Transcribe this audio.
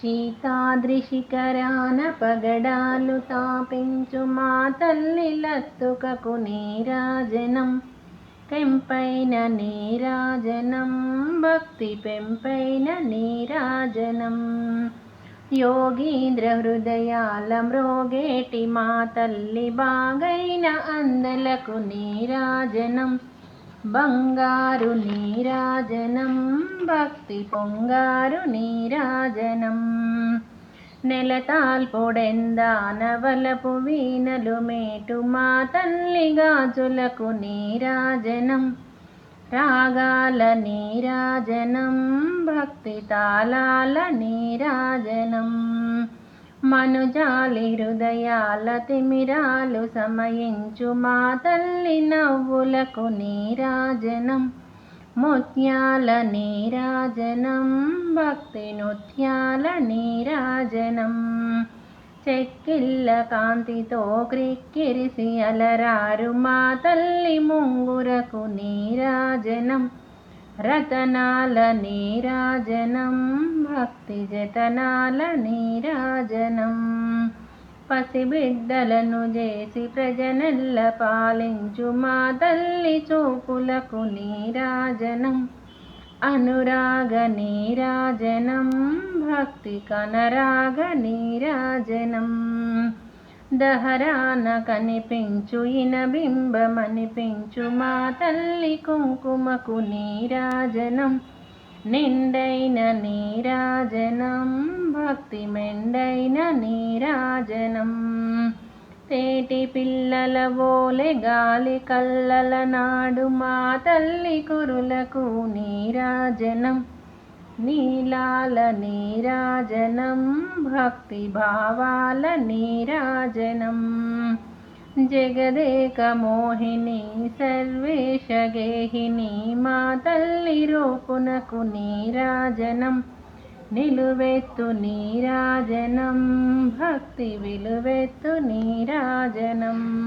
శీతాద్రిశిఖరాన పగడాలు తాపించు మా తల్లి లత్తుకకు నీరాజనం. పెంపైన నీరాజనం భక్తి పెంపైన నీరాజనం. యోగీంద్ర హృదయాల మ్రోగేటి మా తల్లి బాగైన అందలకు నీరాజనం. బంగారు నీరాజనం భక్తి పొంగారు నీరాజనం. నెలతాల్పొడెందానవలపు వీణలు మేటు మా తల్లి గాజులకు నీరాజనం. రాగాల నీరాజనం భక్తి తాళాల నీరాజనం. మనుజాలి హృదయాల తిమిరాలు సమయించు మా తల్లి నవ్వులకు నీరాజనం. ముత్యాల నీరాజనం భక్తి నృత్యాల నీరాజనం. చెక్కిళ్ళ కాంతితో క్రిక్కిరిసి అలరారు మా తల్లి ముంగురకు నీరాజనం. రతనాల నీరాజనం భక్తి జతనాల నీరాజనం పసిబిడ్డలను చేసి ప్రజనెల్ల పాలించు మా తల్లి చూపులకు నీరాజనం అనురాగ నీరాజనం భక్తి కనరాగ నీరాజనం దహరాన కనిపించు ఇనబింబమనిపించు మా తల్లి కుంకుమకు నీరాజనం నిండైన నీరాజనం. భక్తి మెండైన నీరాజనం. తేటి పిల్లల ఓలె గాలి కల్లల నాడు మా తల్లి కురులకు నీరాజనం. నీలాల నీరాజనం భక్తి భావాల నీరాజనం. జగదేక మోహిని సర్వేశ గేహిని మా తల్లి రూపునకు నీరాజనం. నిలువెత్తు నీరాజనం భక్తి విలువెత్తు నీరాజనం.